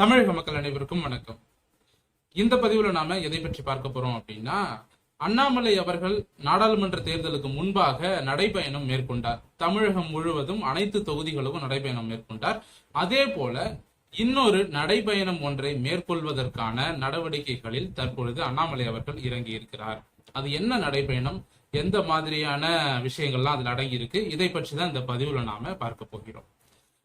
தமிழக மக்கள் அனைவருக்கும் வணக்கம். இந்த பதிவுல நாம எதை பற்றி பார்க்க போறோம் அப்படின்னா அண்ணாமலை அவர்கள் நாடாளுமன்ற தேர்தலுக்கு முன்பாக நடைபயணம் மேற்கொண்டார். தமிழகம் முழுவதும் அனைத்து தொகுதிகளுக்கும் நடைபயணம் மேற்கொண்டார். அதே போல இன்னொரு நடைபயணம் ஒன்றை மேற்கொள்வதற்கான நடவடிக்கைகளில் தற்பொழுது அண்ணாமலை அவர்கள் இறங்கி இருக்கிறார். அது என்ன நடைபயணம்? எந்த மாதிரியான விஷயங்கள்லாம் அதுல அடங்கி இருக்கு இதை பற்றி தான் இந்த பதிவுல நாம பார்க்க போகிறோம்.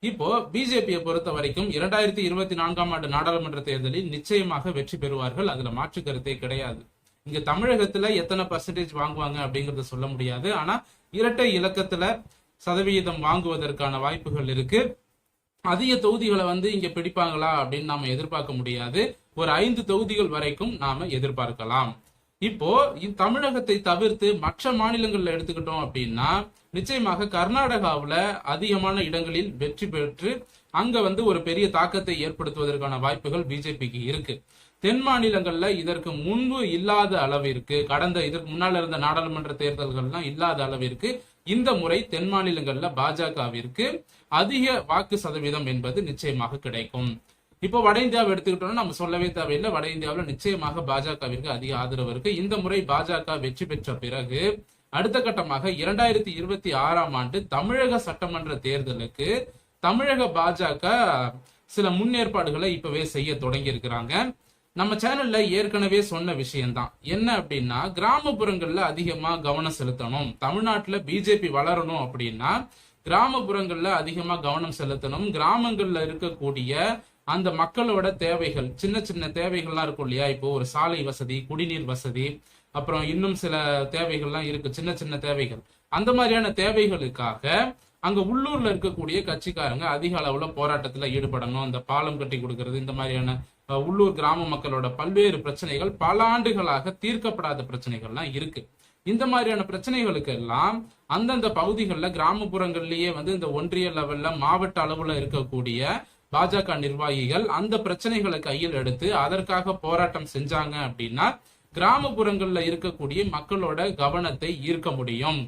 இப்போ பிஜேபியை பொறுத்த வரைக்கும் இரண்டாயிரத்தி இருபத்தி நான்காம் ஆண்டு நாடாளுமன்ற தேர்தலில் நிச்சயமாக வெற்றி பெறுவார்கள். அதுல மாற்று கருத்தே கிடையாது. இங்க தமிழகத்துல எத்தனை பர்சன்டேஜ் வாங்குவாங்க அப்படிங்கறத சொல்ல முடியாது. ஆனா இரட்டை இலக்கத்துல சதவிகிதம் வாங்குவதற்கான வாய்ப்புகள் இருக்கு. அதிக தொகுதிகளை வந்து இங்க பிடிப்பாங்களா அப்படின்னு நாம எதிர்பார்க்க முடியாது. ஒரு ஐந்து தொகுதிகள் வரைக்கும் நாம எதிர்பார்க்கலாம். இப்போ தமிழகத்தை தவிர்த்து மற்ற மாநிலங்கள்ல எடுத்துக்கிட்டோம் அப்படின்னா நிச்சயமாக கர்நாடகாவுல அதிகமான இடங்களில் வெற்றி பெற்று அங்க வந்து ஒரு பெரிய தாக்கத்தை ஏற்படுத்துவதற்கான வாய்ப்புகள் பிஜேபிக்கு இருக்கு. தென் மாநிலங்கள்ல இதற்கு முன்பு இல்லாத அளவிற்கு கடந்த இதற்கு முன்னால் இருந்த நாடாளுமன்ற தேர்தல்கள்லாம் இல்லாத அளவிற்கு இந்த முறை தென் மாநிலங்கள்ல பாஜகவிற்கு அதிக வாக்கு சதவீதம் என்பது நிச்சயமாக கிடைக்கும். இப்போ வட இந்தியாவை எடுத்துக்கிட்டோம்னா நம்ம சொல்லவே தேவையில்லை. வட இந்தியாவில் நிச்சயமாக பாஜகவிற்கு அதிக ஆதரவு இருக்கு. இந்த முறை பாஜக வெற்றி பெற்ற பிறகு அடுத்த கட்டமாக இரண்டாயிரத்தி இருபத்தி ஆறாம் ஆண்டு தமிழக சட்டமன்ற தேர்தலுக்கு தமிழக பாஜக சில முன்னேற்பாடுகளை இப்பவே செய்ய தொடங்கி இருக்கிறாங்க நம்ம சேனல்ல ஏற்கனவே சொன்ன விஷயம்தான். என்ன அப்படின்னா கிராமப்புறங்கள்ல அதிகமா கவனம் செலுத்தணும். தமிழ்நாட்டுல பிஜேபி வளரணும் அப்படின்னா கிராமப்புறங்கள்ல அதிகமா கவனம் செலுத்தணும். கிராமங்கள்ல இருக்கக்கூடிய அந்த மக்களோட தேவைகள் சின்ன சின்ன தேவைகள்லாம் இருக்கும் இல்லையா? இப்போ ஒரு சாலை வசதி குடிநீர் வசதி அப்புறம் இன்னும் சில தேவைகள்லாம் இருக்கு சின்ன சின்ன தேவைகள். அந்த மாதிரியான தேவைகளுக்காக அங்க உள்ளூர்ல இருக்கக்கூடிய கட்சிக்காரங்க அதிக அளவுல போராட்டத்துல ஈடுபடணும். அந்த பாலம் கட்டி கொடுக்கறது இந்த மாதிரியான உள்ளூர் கிராம மக்களோட பல்வேறு பிரச்சனைகள் பல ஆண்டுகளாக தீர்க்கப்படாத பிரச்சனைகள்லாம் இருக்கு. இந்த மாதிரியான பிரச்சனைகளுக்கு எல்லாம் அந்தந்த பகுதிகளில் கிராமப்புறங்கள்லயே வந்து இந்த ஒன்றிய லெவல்ல மாவட்ட அளவுல இருக்கக்கூடிய பாஜக நிர்வாகிகள் அந்த பிரச்சனைகளை கையில் எடுத்து அதற்காக போராட்டம் செஞ்சாங்க அப்படின்னா கிராமப்புறங்கள்ல இருக்கக்கூடிய மக்களோட கவனத்தை ஈர்க்க முடியும்.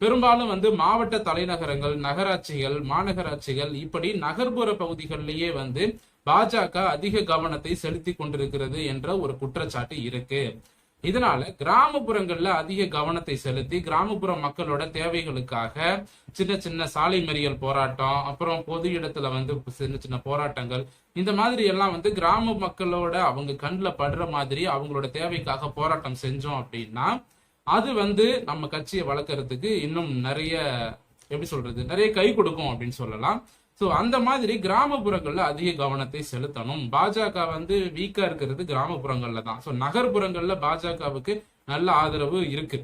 பெரும்பாலும் வந்து மாவட்ட தலைநகரங்கள் நகராட்சிகள் மாநகராட்சிகள் இப்படி நகர்ப்புற பகுதிகளிலேயே வந்து பாஜக அதிக கவனத்தை செலுத்தி கொண்டிருக்கிறது என்ற ஒரு குற்றச்சாட்டு இருக்கு. இதனால கிராமப்புறங்கள்ல அதிக கவனத்தை செலுத்தி கிராமப்புற மக்களோட தேவைகளுக்காக சின்ன சின்ன சாலை மறியல் போராட்டம் அப்புறம் பொது இடத்துல வந்து சின்ன சின்ன போராட்டங்கள் இந்த மாதிரி எல்லாம் வந்து கிராம மக்களோட அவங்க கண்ணில் படுற மாதிரி அவங்களோட தேவைக்காக போராட்டம் செஞ்சோம் அப்படின்னா அது வந்து நம்ம கட்சியை வளர்க்கறதுக்கு இன்னும் நிறைய எப்படி சொல்றது நிறைய கை கொடுக்கும் அப்படின்னு சொல்லலாம். ஸோ அந்த மாதிரி கிராமப்புறங்கள்ல அதிக கவனத்தை செலுத்தணும். பாஜக வந்து வீக்கா இருக்கிறது கிராமப்புறங்கள்ல தான். ஸோ நகர்ப்புறங்கள்ல பாஜகவுக்கு நல்ல ஆதரவு இருக்கு.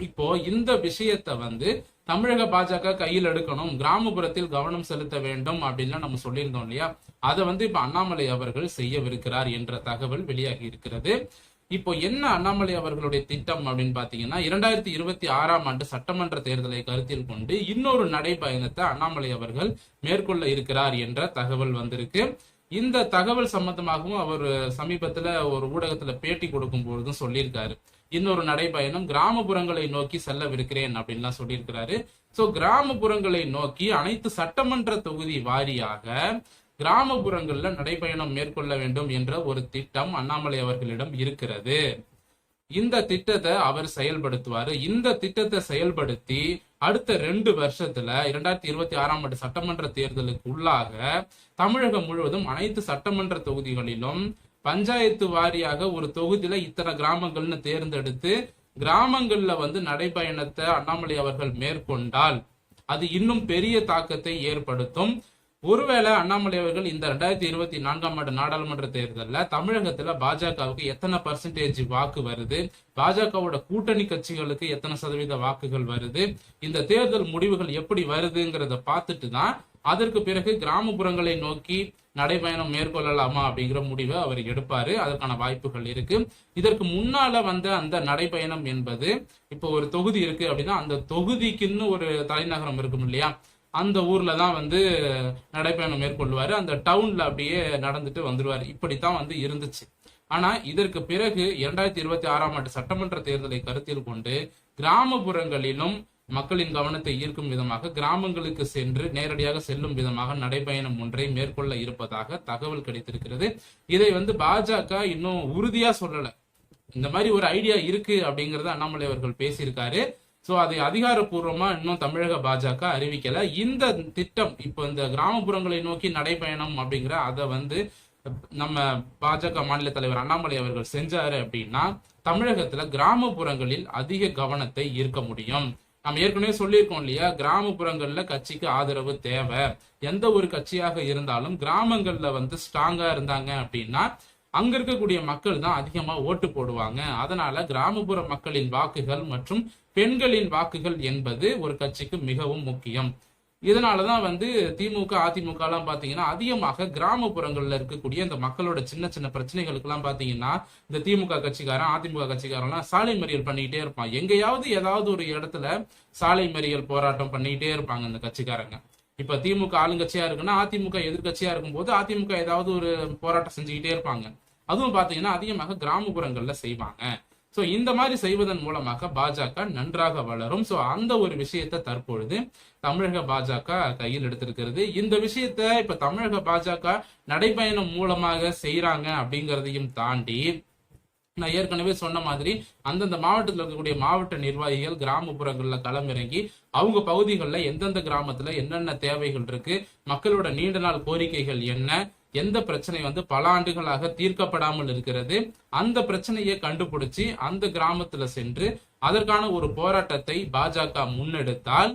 இப்போ இந்த விஷயத்த வந்து தமிழக பாஜக கையில் எடுக்கணும். கிராமப்புறத்தில் கவனம் செலுத்த வேண்டும் அப்படின்லாம் நம்ம சொல்லியிருந்தோம் இல்லையா? அதை வந்து இப்ப அண்ணாமலை அவர்கள் செய்யவிருக்கிறார் என்ற தகவல் வெளியாகி இருக்கிறது. இப்போ என்ன அண்ணாமலை அவர்களுடைய திட்டம் அப்படின்னு பாத்தீங்கன்னா இரண்டாயிரத்தி இருபத்தி ஆறாம் ஆண்டு சட்டமன்ற தேர்தலை கருத்தில் கொண்டு இன்னொரு நடைபயணத்தை அண்ணாமலை அவர்கள் மேற்கொள்ள இருக்கிறார் என்ற தகவல் வந்திருக்கு. இந்த தகவல் சம்பந்தமாகவும் அவர் சமீபத்துல ஒரு ஊடகத்துல பேட்டி கொடுக்கும் பொழுதும் சொல்லியிருக்காரு. இன்னொரு நடைபயணம் கிராமப்புறங்களை நோக்கி செல்லவிருக்கிறேன் அப்படின்லாம் சொல்லியிருக்கிறாரு. சோ கிராமப்புறங்களை நோக்கி அனைத்து சட்டமன்ற தொகுதி வாரியாக கிராமப்புறங்களில் நடைபயணம் மேற்கொள்ள வேண்டும் என்ற ஒரு திட்டம் அண்ணாமலை அவர்களிடம் இருக்கிறது. இந்த திட்டத்தை அவர் செயல்படுத்துவாரு. இந்த திட்டத்தை செயல்படுத்தி அடுத்த ரெண்டு வருஷத்துல இரண்டாயிரத்தி இருபத்தி ஆறாம் ஆண்டு சட்டமன்ற தேர்தலுக்கு உள்ளாக தமிழகம் முழுவதும் அனைத்து சட்டமன்ற தொகுதிகளிலும் பஞ்சாயத்து வாரியாக ஒரு தொகுதியில இத்தனை கிராமங்கள்னு தேர்ந்தெடுத்து கிராமங்கள்ல வந்து நடைபயணத்தை அண்ணாமலை அவர்கள் மேற்கொண்டால் அது இன்னும் பெரிய தாக்கத்தை ஏற்படுத்தும். ஒருவேளை அண்ணாமலை அவர்கள் இந்த ரெண்டாயிரத்தி இருபத்தி நான்காம் ஆண்டு நாடாளுமன்ற தேர்தலில் தமிழகத்துல பாஜகவுக்கு எத்தனை பர்சன்டேஜ் வாக்கு வருது? பாஜகவோட கூட்டணி கட்சிகளுக்கு எத்தனை சதவீத வாக்குகள் வருது? இந்த தேர்தல் முடிவுகள் எப்படி வருதுங்கிறத பார்த்துட்டு தான் அதற்கு பிறகு கிராமப்புறங்களை நோக்கி நடைபயணம் மேற்கொள்ளலாமா அப்படிங்கிற முடிவை அவர் எடுப்பாரு. அதற்கான வாய்ப்புகள் இருக்கு. இதற்கு முன்னால வந்த அந்த நடைபயணம் என்பது இப்போ ஒரு தொகுதி இருக்கு அப்படின்னா அந்த தொகுதிக்குன்னு ஒரு தலைநகரம் இருக்கும் இல்லையா? அந்த ஊர்ல தான் வந்து நடைப்பயணம் மேற்கொள்வாரு அந்த டவுன்ல அப்படியே நடந்துட்டு வந்துருவாரு. இப்படித்தான் வந்து இருந்துச்சு. ஆனா இதற்கு பிறகு இரண்டாயிரத்தி இருபத்தி ஆறாம் ஆண்டு சட்டமன்ற தேர்தலை கருத்தில் கொண்டு கிராமப்புறங்களிலும் மக்களின் கவனத்தை ஈர்க்கும் விதமாக கிராமங்களுக்கு சென்று நேரடியாக செல்லும் விதமாக நடைபயணம் ஒன்றை மேற்கொள்ள இருப்பதாக தகவல் கிடைத்திருக்கிறது. இதை வந்து பாஜக இன்னும் உறுதியா சொல்லல. இந்த மாதிரி ஒரு ஐடியா இருக்கு அப்படிங்கறத அண்ணாமலை அவர்கள் பேசியிருக்காரு. சோ அதை அதிகாரப்பூர்வமா இன்னும் தமிழக பாஜக அறிவிக்கலை. இந்த திட்டம் இப்போ இந்த கிராமப்புறங்களை நோக்கி நடைபயணம் அப்படிங்கிற அதை வந்து நம்ம பாஜக மாநில தலைவர் அண்ணாமலை அவர்கள் செஞ்சாரு அப்படின்னா தமிழகத்துல கிராமப்புறங்களில் அதிக கவனத்தை ஈர்க்க முடியும். நம்ம ஏற்கனவே சொல்லியிருக்கோம் இல்லையா கிராமப்புறங்கள்ல கட்சிக்கு ஆதரவு தேவை. எந்த ஒரு கட்சியாக இருந்தாலும் கிராமங்கள்ல வந்து ஸ்ட்ராங்கா இருந்தாங்க அப்படின்னா அங்க இருக்கக்கூடிய மக்கள் தான் அதிகமா ஓட்டு போடுவாங்க. அதனால கிராமப்புற மக்களின் வாக்குகள் மற்றும் பெண்களின் வாக்குகள் என்பது ஒரு கட்சிக்கு மிகவும் முக்கியம். இதனாலதான் வந்து திமுக அதிமுக எல்லாம் பாத்தீங்கன்னா அதிகமாக கிராமப்புறங்கள்ல இருக்கக்கூடிய இந்த மக்களோட சின்ன சின்ன பிரச்சனைகளுக்கு எல்லாம் பாத்தீங்கன்னா இந்த திமுக கட்சிக்காரன் அதிமுக கட்சிக்காரன்லாம் சாலை மறியல் பண்ணிக்கிட்டே இருப்பான். எங்கேயாவது ஏதாவது ஒரு இடத்துல சாலை மறியல் போராட்டம் பண்ணிக்கிட்டே இருப்பாங்க இந்த கட்சிக்காரங்க. இப்ப திமுக ஆளுங்கட்சியா இருக்குன்னா அதிமுக எதிர்கட்சியா இருக்கும்போது அதிமுக ஏதாவது ஒரு போராட்டம் செஞ்சுக்கிட்டே இருப்பாங்க. அதுவும் பாத்தீங்கன்னா அதிகமாக கிராமப்புறங்கள்ல செய்வாங்க. சோ இந்த மாதிரி செய்வதன் மூலமாக பாஜக நன்றாக வளரும். சோ அந்த ஒரு விஷயத்தை தற்பொழுது தமிழக பாஜக கையில் எடுத்திருக்கிறது. இந்த விஷயத்த இப்ப தமிழக பாஜக நடைபயணம் மூலமாக செய்யறாங்க அப்படிங்கறதையும் தாண்டி நான் ஏற்கனவே சொன்ன மாதிரி அந்தந்த மாவட்டத்தில் இருக்கக்கூடிய மாவட்ட நிர்வாகிகள் கிராமப்புறங்களில் களமிறங்கி அவங்க பகுதிகளில் எந்தெந்த கிராமத்தில் என்னென்ன தேவைகள் இருக்கு மக்களோட நீண்ட நாள் கோரிக்கைகள் என்ன எந்த பிரச்சனை வந்து பல ஆண்டுகளாக தீர்க்கப்படாமல் இருக்கிறது அந்த பிரச்சனையை கண்டுபிடிச்சி அந்த கிராமத்துல சென்று அதற்கான ஒரு போராட்டத்தை பாஜக முன்னெடுத்தால்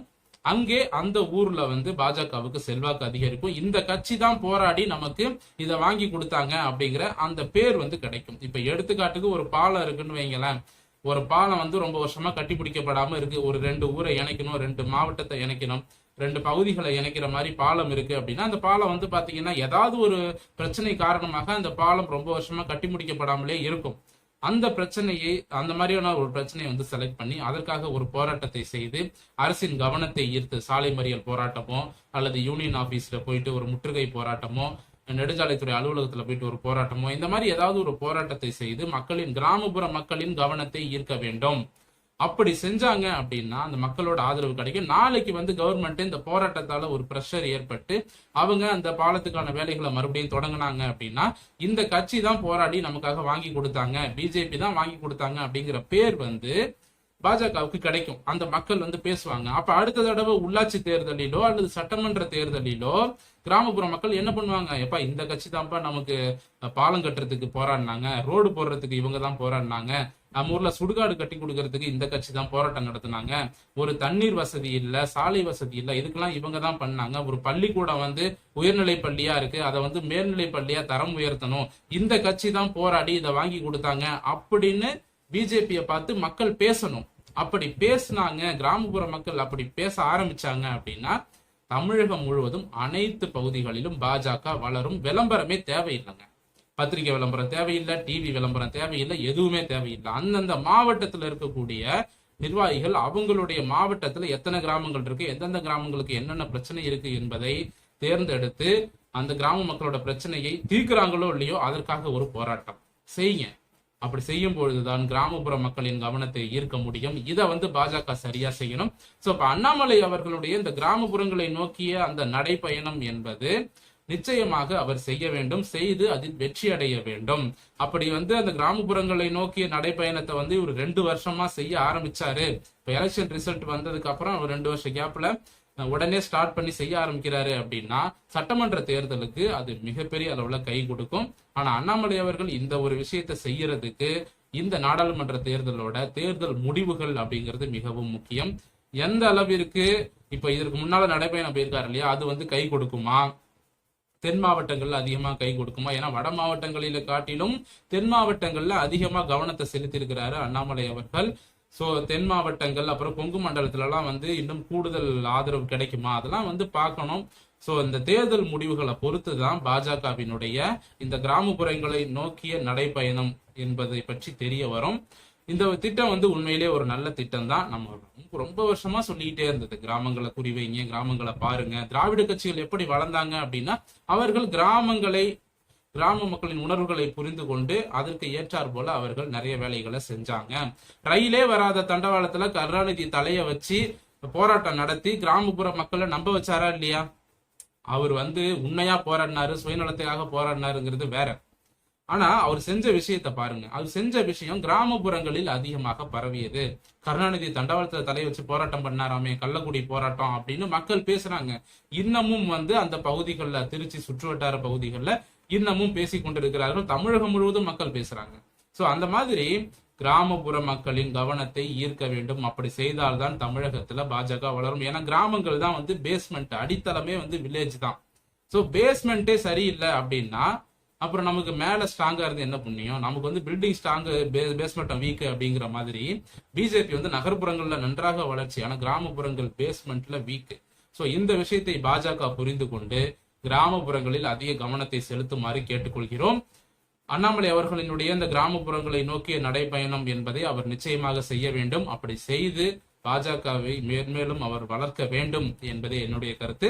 அங்கே அந்த ஊர்ல வந்து பாஜகவுக்கு செல்வாக்கு அதிகரிக்கும். இந்த கட்சி தான் போராடி நமக்கு இதை வாங்கி கொடுத்தாங்க அப்படிங்கிற அந்த பேர் வந்து கிடைக்கும். இப்ப எடுத்துக்காட்டுக்கு ஒரு பாலம் இருக்குன்னு வைங்களேன். ஒரு பாலம் வந்து ரொம்ப வருஷமா கட்டி பிடிக்கப்படாம இருக்கு. ஒரு ரெண்டு ஊரை இணைக்கணும் ரெண்டு மாவட்டத்தை இணைக்கணும் ரெண்டு பகுதிகளை இணைக்கிற மாதிரி பாலம் இருக்கு அப்படின்னா அந்த பாலம் வந்து பாத்தீங்கன்னா ஏதாவது ஒரு பிரச்சனை காரணமாக அந்த பாலம் ரொம்ப வருஷமா கட்டி முடிக்கப்படாமலே இருக்கும். அந்த பிரச்சனையை அந்த மாதிரியான ஒரு பிரச்சனையை வந்து செலக்ட் பண்ணி அதற்காக ஒரு போராட்டத்தை செய்து அரசின் கவனத்தை ஈர்த்து சாலை மறியல் போராட்டமோ அல்லது யூனியன் ஆபீஸ்ல போயிட்டு ஒரு முற்றுகை போராட்டமோ நெடுஞ்சாலைத்துறை அலுவலகத்துல போயிட்டு ஒரு போராட்டமோ இந்த மாதிரி ஏதாவது ஒரு போராட்டத்தை செய்து மக்களின் கிராமப்புற மக்களின் கவனத்தை ஈர்க்க வேண்டும். அப்படி செஞ்சாங்க அப்படின்னா அந்த மக்களோட ஆதரவு கிடைக்கும். நாளைக்கு வந்து கவர்மெண்ட் இந்த போராட்டத்தால ஒரு ப்ரெஷர் ஏற்பட்டு அவங்க அந்த பாலத்துக்கான வேலைகளை மறுபடியும் தொடங்கினாங்க அப்படின்னா இந்த கட்சி தான் போராடி நமக்காக வாங்கி கொடுத்தாங்க. பிஜேபி தான் வாங்கி கொடுத்தாங்க அப்படிங்கிற பேர் வந்து பாஜகவுக்கு கிடைக்கும். அந்த மக்கள் வந்து பேசுவாங்க. அப்ப அடுத்த தடவை உள்ளாட்சி தேர்தலிலோ அல்லது சட்டமன்ற தேர்தலிலோ கிராமப்புற மக்கள் என்ன பண்ணுவாங்க? எப்பா இந்த கட்சி தான்ப்பா நமக்கு பாலம் கட்டுறதுக்கு போராடினாங்க ரோடு போடுறதுக்கு இவங்க தான் போராடினாங்க நம்ம ஊர்ல சுடுகாடு கட்டி கொடுக்கறதுக்கு இந்த கட்சி தான் போராட்டம் நடத்தினாங்க. ஒரு தண்ணீர் வசதி இல்ல சாலை வசதி இல்ல இதுக்கெல்லாம் இவங்க தான் பண்ணாங்க. ஒரு பள்ளிக்கூடம் வந்து உயர்நிலை பள்ளியா இருக்கு. அதை வந்து மேல்நிலை பள்ளியா தரம் உயர்த்தணும். இந்த கட்சி தான் போராடி இதை வாங்கி கொடுத்தாங்க அப்படின்னு பிஜேபியை பார்த்து மக்கள் பேசணும். அப்படி பேசினாங்க கிராமப்புற மக்கள் அப்படி பேச ஆரம்பிச்சாங்க அப்படின்னா தமிழகம் முழுவதும் அனைத்து பகுதிகளிலும் பாஜக வளரும். விளம்பரமே தேவையில்லைங்க. பத்திரிகை விளம்பரம் தேவையில்லை டிவி விளம்பரம் தேவையில்லை எதுவுமே தேவையில்லை. அந்தந்த மாவட்டத்தில் இருக்கக்கூடிய நிர்வாகிகள் அவங்களுடைய மாவட்டத்துல எத்தனை கிராமங்கள் இருக்கு எந்தெந்த கிராமங்களுக்கு என்னென்ன பிரச்சனை இருக்கு என்பதை தேர்ந்தெடுத்து அந்த கிராம மக்களோட பிரச்சனையை தீர்க்கிறாங்களோ இல்லையோ அதற்காக ஒரு போராட்டம். செய்யுங்க. அப்படி செய்யும் பொழுதுதான் கிராமப்புற மக்களின் கவனத்தை ஈர்க்க முடியும். இதை வந்து பாஜக சரியா செய்யணும். சோ இப்ப அண்ணாமலை அவர்களுடைய இந்த கிராமப்புறங்களை நோக்கிய அந்த நடைப்பயணம் என்பது நிச்சயமாக அவர் செய்ய வேண்டும் செய்து அதில் வெற்றி அடைய வேண்டும். அப்படி வந்து அந்த கிராமப்புறங்களை நோக்கிய நடைப்பயணத்தை வந்து இவர் ரெண்டு வருஷமா செய்ய ஆரம்பிச்சாரு. இப்ப எலெக்ஷன் ரிசல்ட் வந்ததுக்கு அப்புறம் அவர் ரெண்டு வருஷ கேப்ல உடனே ஸ்டார்ட் பண்ணி செய்ய ஆரம்பிக்கிறாரு அப்படின்னா சட்டமன்ற தேர்தலுக்கு அது மிகப்பெரிய அளவுல கை கொடுக்கும். ஆனா அண்ணாமலை அவர்கள் இந்த ஒரு விஷயத்த செய்யறதுக்கு இந்த நாடாளுமன்ற தேர்தலோட தேர்தல் முடிவுகள் அப்படிங்கிறது மிகவும் முக்கியம். எந்த அளவிற்கு இப்ப இதற்கு முன்னால நடைபயணம் போயிருக்காரு இல்லையா அது வந்து கை கொடுக்குமா? தென் மாவட்டங்கள்ல அதிகமா கை கொடுக்குமா? ஏன்னா வட மாவட்டங்களில காட்டிலும் தென் மாவட்டங்கள்ல அதிகமா கவனத்தை செலுத்தியிருக்கிறாரு அண்ணாமலை அவர்கள். சோ தென் மாவட்டங்கள் அப்புறம் கொங்கு மண்டலத்துல எல்லாம் வந்து இன்னும் கூடுதல் ஆதரவு கிடைக்குமா? அதெல்லாம் வந்து பார்க்கணும். சோ இந்த தேர்தல் முடிவுகளை பொறுத்து தான் பாஜகவினுடைய இந்த கிராமப்புறங்களை நோக்கிய நடைபயணம் என்பதை பற்றி தெரிய வரும். இந்த திட்டம் வந்து உண்மையிலே ஒரு நல்ல திட்டம் தான் நம்ம ரொம்ப வருஷமா சொல்லிக்கிட்டே இருந்தது. கிராமங்களை குறிவைங்க கிராமங்களை பாருங்க. திராவிட கட்சிகள் எப்படி வளர்ந்தாங்க அப்படின்னா அவர்கள் கிராமங்களை கிராம மக்களின் உணர்வுகளை புரிந்து கொண்டு அதற்கு ஏற்றார் போல அவர்கள் நிறைய வேலைகளை செஞ்சாங்க. ரயிலே வராத தண்டவாளத்துல கருணாநிதி தலைய வச்சு போராட்டம் நடத்தி கிராமப்புற மக்களை நம்ப வச்சாரா இல்லையா? அவர் வந்து உண்மையா போராடினாரு சுயநலத்துக்காக போராடினாருங்கிறது வேற. ஆனா அவர் செஞ்ச விஷயத்தை பாருங்க. அவர் செஞ்ச விஷயம் கிராமப்புறங்களில் அதிகமாக பரவியது. கருணாநிதி தண்டவாளத்துல தலை வச்சு போராட்டம் பண்ணாராமே கள்ளக்குடி போராட்டம் அப்படின்னு மக்கள் பேசுறாங்க. இன்னமும் வந்து அந்த பகுதிகளில் திருச்சி சுற்றுவட்டார பகுதிகளில் இன்னமும் பேசி கொண்டிருக்கிறார்கள். தமிழகம் முழுவதும் மக்கள் பேசுறாங்க. சோ அந்த மாதிரி கிராமப்புற மக்களின் கவனத்தை ஈர்க்க வேண்டும். அப்படி செய்தால்தான் தமிழகத்துல பாஜக வளரும். ஏன்னா கிராமங்கள் தான் வந்து பேஸ்மெண்ட் அடித்தளமே வந்து வில்லேஜ் தான். சோ பேஸ்மெண்ட்டே சரியில்லை அப்படின்னா அப்புறம் நமக்கு மேல ஸ்ட்ராங்கா இருந்து என்ன புண்ணியம்? நமக்கு வந்து பில்டிங் ஸ்ட்ராங் பேஸ்மெண்ட் வீக் அப்படிங்கிற மாதிரி பிஜேபி வந்து நகர்ப்புறங்கள்ல நன்றாக வளர்ச்சி. ஆனா கிராமப்புறங்கள் பேஸ்மெண்ட்ல வீக் சோ இந்த விஷயத்தை பாஜக புரிந்து கொண்டு கிராமப்புறங்களில் அதிக கவனத்தை செலுத்துமாறு கேட்டுக்கொள்கிறோம். அண்ணாமலை அவர்களினுடைய இந்த கிராமப்புறங்களை நோக்கிய நடைபயணம் என்பதை அவர் நிச்சயமாக செய்ய வேண்டும். அப்படி செய்து பாஜகவை மேன்மேலும் அவர் வளர்க்க வேண்டும் என்பதே என்னுடைய கருத்து.